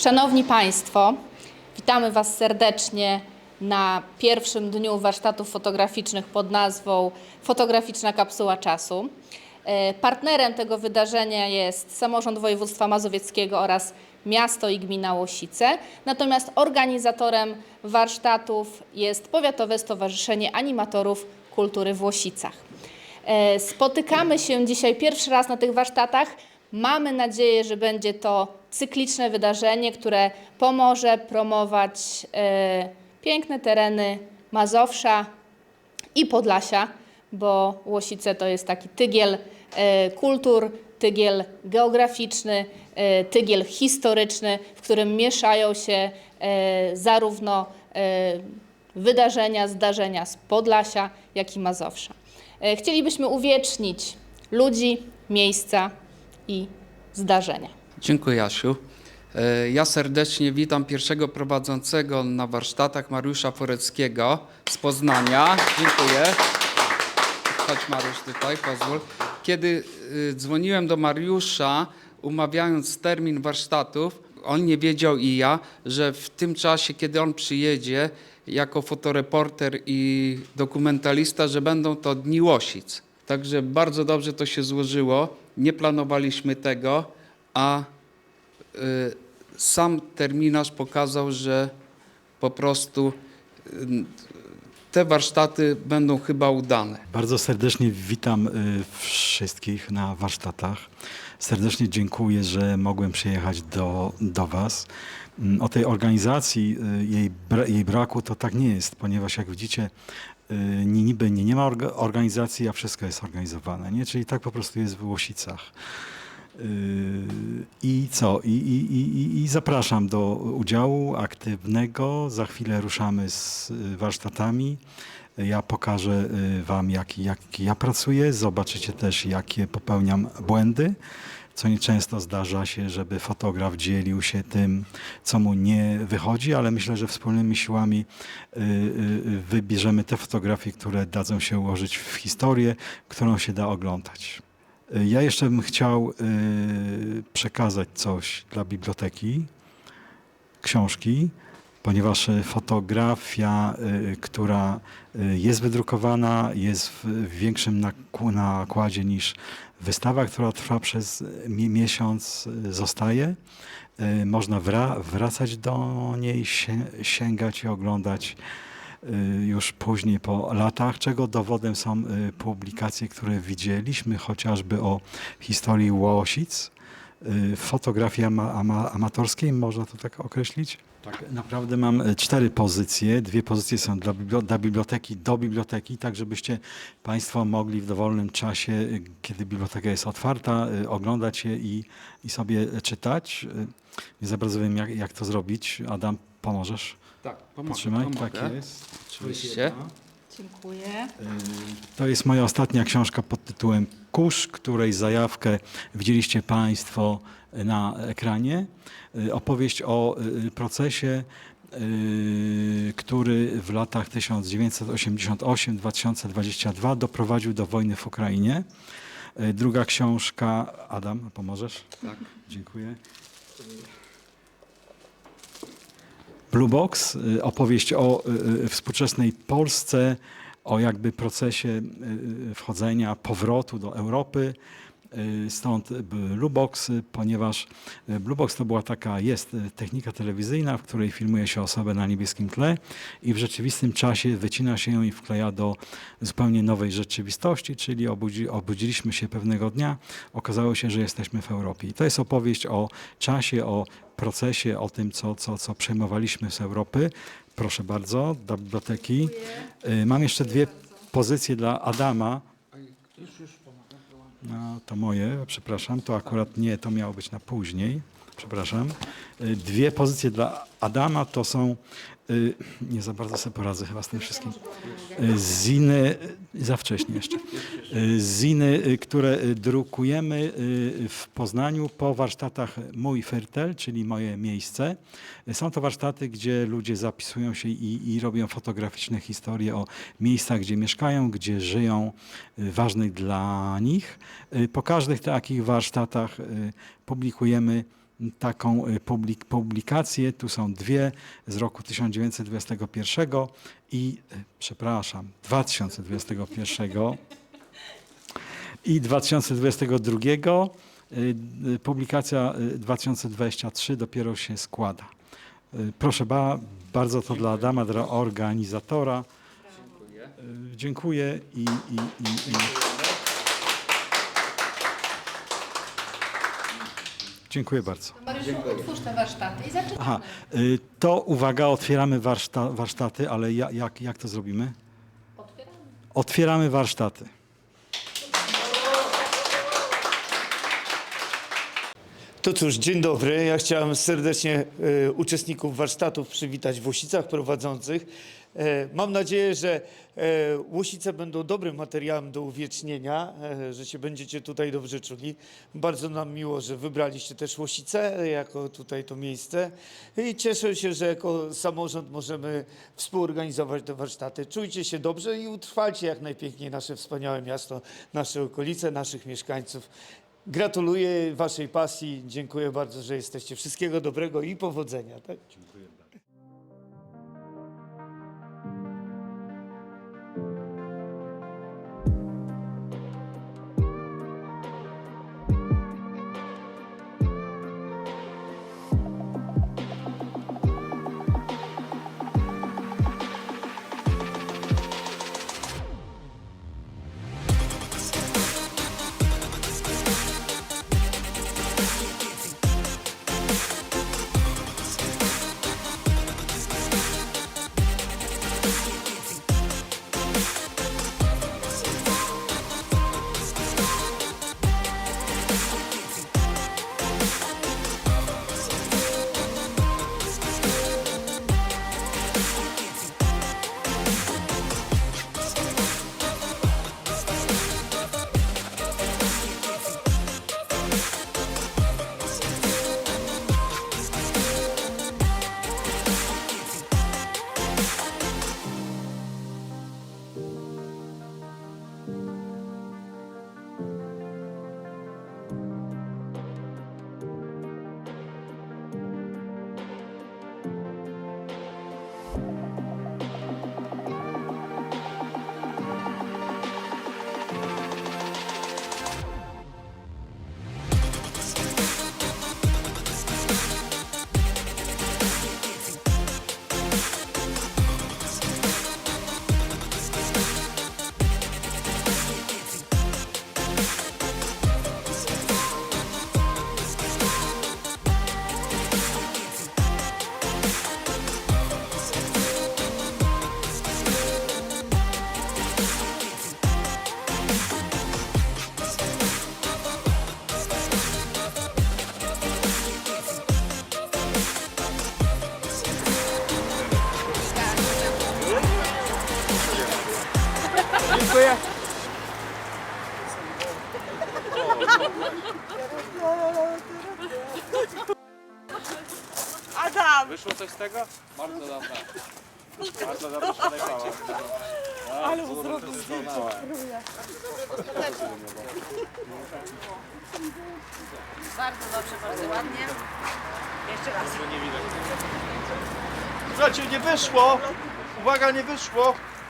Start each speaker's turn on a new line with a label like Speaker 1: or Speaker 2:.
Speaker 1: Szanowni Państwo, witamy Was serdecznie na pierwszym dniu warsztatów fotograficznych pod nazwą Fotograficzna Kapsuła Czasu. E, Partnerem tego wydarzenia jest samorząd województwa mazowieckiego oraz miasto i gmina Łosice. Natomiast organizatorem warsztatów jest Powiatowe Stowarzyszenie Animatorów Kultury w Łosicach. E, Spotykamy się dzisiaj pierwszy raz na tych warsztatach. Mamy nadzieję, że będzie to cykliczne wydarzenie, które pomoże promować e, piękne tereny Mazowsza i Podlasia, bo Łosice to jest taki tygiel e, kultur, tygiel geograficzny, e, tygiel historyczny, w którym mieszają się zarówno wydarzenia, zdarzenia z Podlasia, jak i Mazowsza. Chcielibyśmy uwiecznić ludzi, miejsca i zdarzenia.
Speaker 2: Dziękuję, Jasiu. E, Ja serdecznie witam pierwszego prowadzącego na warsztatach Mariusza Foreckiego z Poznania. Dziękuję. Chodź Mariusz tutaj, pozwól. Kiedy y, dzwoniłem do Mariusza, umawiając termin warsztatów, on nie wiedział i ja, że w tym czasie, kiedy on przyjedzie jako fotoreporter i dokumentalista, że będą to dni Łosic. Także bardzo dobrze to się złożyło. Nie planowaliśmy tego, a y, sam terminarz pokazał, że po prostu y, te warsztaty będą chyba udane.
Speaker 3: Bardzo serdecznie witam y, wszystkich na warsztatach. Serdecznie dziękuję, że mogłem przyjechać do, do Was. Mm, O tej organizacji, jej, jej braku to tak nie jest, ponieważ jak widzicie, ni- niby nie, nie ma orga- organizacji, a wszystko jest organizowane. Nie? Czyli tak po prostu jest w Łosicach. Yy, I co? I, i, i, I zapraszam do udziału aktywnego. Za chwilę ruszamy z y, warsztatami. Ja pokażę y, Wam, jak, jak ja pracuję. Zobaczycie też, jakie popełniam błędy. Co nieczęsto zdarza się, żeby fotograf dzielił się tym, co mu nie wychodzi, ale myślę, że wspólnymi siłami wybierzemy te fotografie, które dadzą się ułożyć w historię, którą się da oglądać. Ja jeszcze bym chciał y, przekazać coś dla biblioteki, książki, ponieważ y, fotografia, y, która jest wydrukowana, jest w większym nakł- nakładzie niż wystawa, która trwa przez mi- miesiąc, zostaje. Można wra- wracać do niej, sięgać i oglądać już później po latach, czego dowodem są y, publikacje, które widzieliśmy, chociażby o historii Łosic, y, fotografii ama, ama, amatorskiej, można to tak określić? Tak, naprawdę mam y, cztery pozycje. Dwie pozycje są dla, dla biblioteki, do biblioteki, tak żebyście Państwo mogli w dowolnym czasie, y, kiedy biblioteka jest otwarta, y, oglądać je i, i sobie czytać. Y, Nie wiem, jak, jak to zrobić. Adam, pomożesz?
Speaker 2: Tak,
Speaker 3: Trzymaj, tak jest.
Speaker 2: Oczywiście.
Speaker 1: Dziękuję.
Speaker 3: To jest moja ostatnia książka pod tytułem Kurz, której zajawkę widzieliście Państwo na ekranie. Y, Opowieść o y, procesie, y, który w latach 1988-2022 doprowadził do wojny w Ukrainie. Druga książka, Adam, pomożesz?
Speaker 2: Tak.
Speaker 3: Dziękuję. Blue Box, y, opowieść o y, y, współczesnej Polsce, o jakby procesie wchodzenia, powrotu do Europy. Y, Stąd Blue Box, ponieważ y, Blue Box to była taka, jest y, technika telewizyjna, w której filmuje się osobę na niebieskim tle i w rzeczywistym czasie wycina się ją i wkleja do zupełnie nowej rzeczywistości, czyli obudzi, obudziliśmy się pewnego dnia, okazało się, że jesteśmy w Europie. I to jest opowieść o czasie, o procesie, o tym, co, co, co przejmowaliśmy z Europy. Proszę bardzo, do biblioteki. Mam jeszcze dwie pozycje dla Adama. No, to moje, przepraszam, to akurat nie, to miało być na później. Przepraszam. Y, Dwie pozycje dla Adama to są, y, nie za bardzo sobie poradzę chyba z tym wszystkim. Y, Ziny, za wcześnie jeszcze. Ziny, które drukujemy w Poznaniu po warsztatach Mój Fertel, czyli moje miejsce. Są to warsztaty, gdzie ludzie zapisują się i, i robią fotograficzne historie o miejscach, gdzie mieszkają, gdzie żyją, ważnych dla nich. Po każdych takich warsztatach publikujemy taką y, publik, publikację. Tu są dwie z roku 1921 i, y, przepraszam, 2021 i 2022. Y, Publikacja y, 2023 dopiero się składa. Proszę ba, bardzo to dla Adama, dla organizatora.
Speaker 2: Dziękuję.
Speaker 3: Dziękuję i, i, i, i dziękuję bardzo.
Speaker 1: Mariuszu, otwórz te warsztaty i zaczynamy.
Speaker 3: Aha, y, to uwaga, otwieramy warszta, warsztaty, ale ja, jak, jak to zrobimy?
Speaker 1: Otwieramy.
Speaker 3: Otwieramy warsztaty.
Speaker 4: To cóż, dzień dobry. Ja chciałem serdecznie e, uczestników warsztatów przywitać w Łusicach prowadzących. E, mam nadzieję, że e, Łusice będą dobrym materiałem do uwiecznienia, e, że się będziecie tutaj dobrze czuli. Bardzo nam miło, że wybraliście też Łosice jako tutaj to miejsce i cieszę się, że jako samorząd możemy współorganizować te warsztaty. Czujcie się dobrze i utrwalcie jak najpiękniej nasze wspaniałe miasto, nasze okolice, naszych mieszkańców. Gratuluję Waszej pasji. Dziękuję bardzo, że jesteście. Wszystkiego dobrego i powodzenia. Tak?
Speaker 5: Tego? Bardzo dobra. Bardzo dobrze przeleciała.
Speaker 6: Ale mu zrobił Bardzo dobrze, bardzo ładnie. Jeszcze raz.
Speaker 4: Słuchajcie, nie wyszło. Uwaga, nie wyszło.